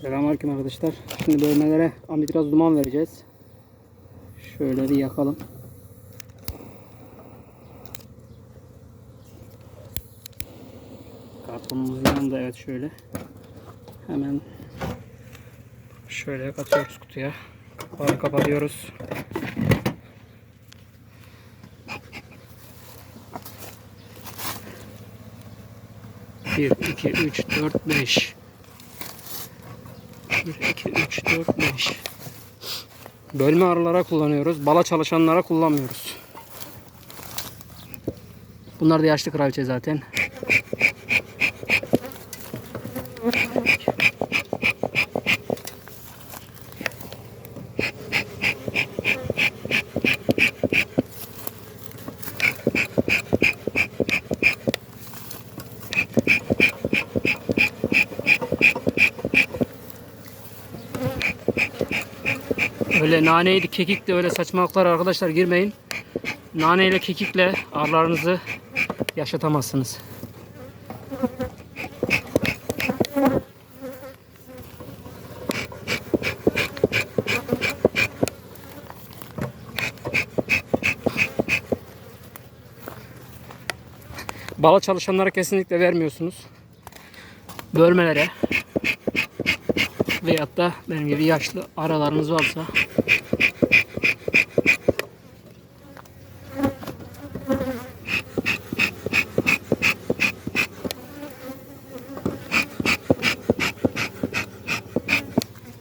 Selamünaleyküm arkadaşlar. Şimdi bölmelere amitraz duman vereceğiz. Şöyle bir yakalım. Kartonumuzun yanında evet şöyle. Hemen şöyle katıyoruz kutuya. Kapağı kapatıyoruz. Bir, iki, üç, dört, beş. 1, 2, 3, 4, 5. Bölme arılara kullanıyoruz. Bala çalışanlara kullanmıyoruz. Bunlar da yaşlı kraliçe zaten. Öyle naneydi, kekikle öyle saçmalıklar arkadaşlar girmeyin. Naneyle, kekikle arılarınızı yaşatamazsınız. Bala çalışanlara kesinlikle vermiyorsunuz. Bölmelere veyahut da benim gibi yaşlı aralarınız varsa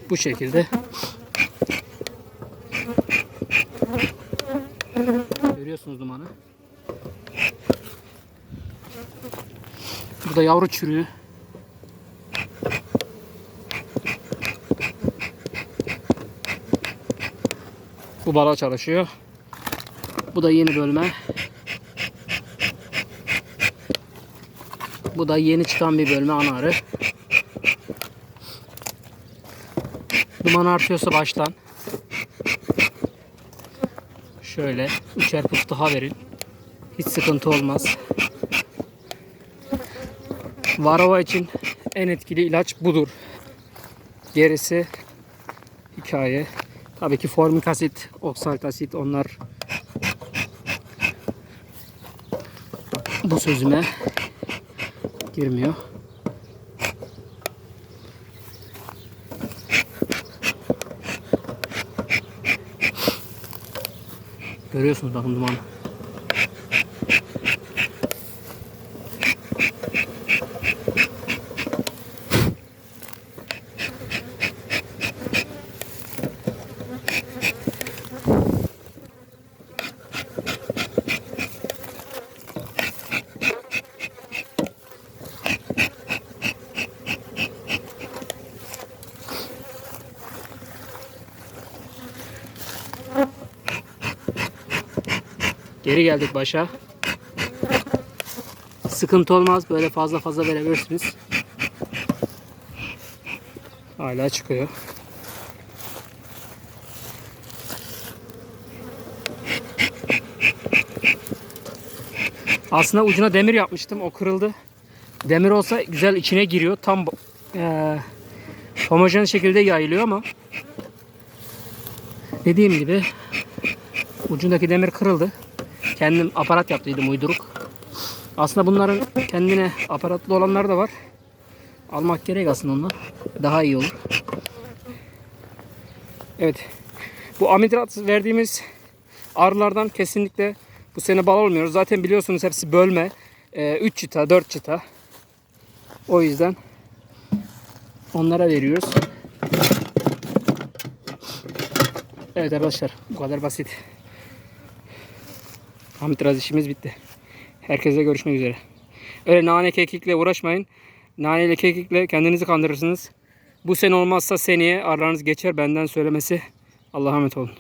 bu şekilde görüyorsunuz dumanı. Burada yavru çürüğü. Bu bala çalışıyor. Bu da yeni bölme. Bu da yeni çıkan bir bölme ana arı. Duman artıyorsa baştan. Şöyle üçer puf daha verin. Hiç sıkıntı olmaz. Varroa için en etkili ilaç budur. Gerisi hikaye. Tabii ki formik asit, oksalt asit onlar bu sözüme girmiyor. Görüyorsunuz bakın dumanı. Geri geldik başa. Sıkıntı olmaz. Böyle fazla fazla verebilirsiniz. Hala çıkıyor. Aslında ucuna demir yapmıştım. O kırıldı. Demir olsa güzel içine giriyor. Tam eee homojen şekilde yayılıyor ama dediğim gibi ucundaki demir kırıldı. Kendim aparat yaptıydım uyduruk. Aslında bunların kendine aparatlı olanları da var. Almak gerek aslında ondan. Daha iyi olur. Evet. Bu amitrat verdiğimiz arılardan kesinlikle bu sene bal olmuyor. Zaten biliyorsunuz hepsi bölme. 3 çıta, 4 çıta. O yüzden onlara veriyoruz. Evet arkadaşlar bu kadar basit. Amitraz işimiz bitti. Herkese görüşmek üzere. Öyle nane kekikle uğraşmayın. Nane ile kekikle kendinizi kandırırsınız. Bu sene olmazsa seneye arılarınız geçer benden söylemesi. Allah'a emanet olun.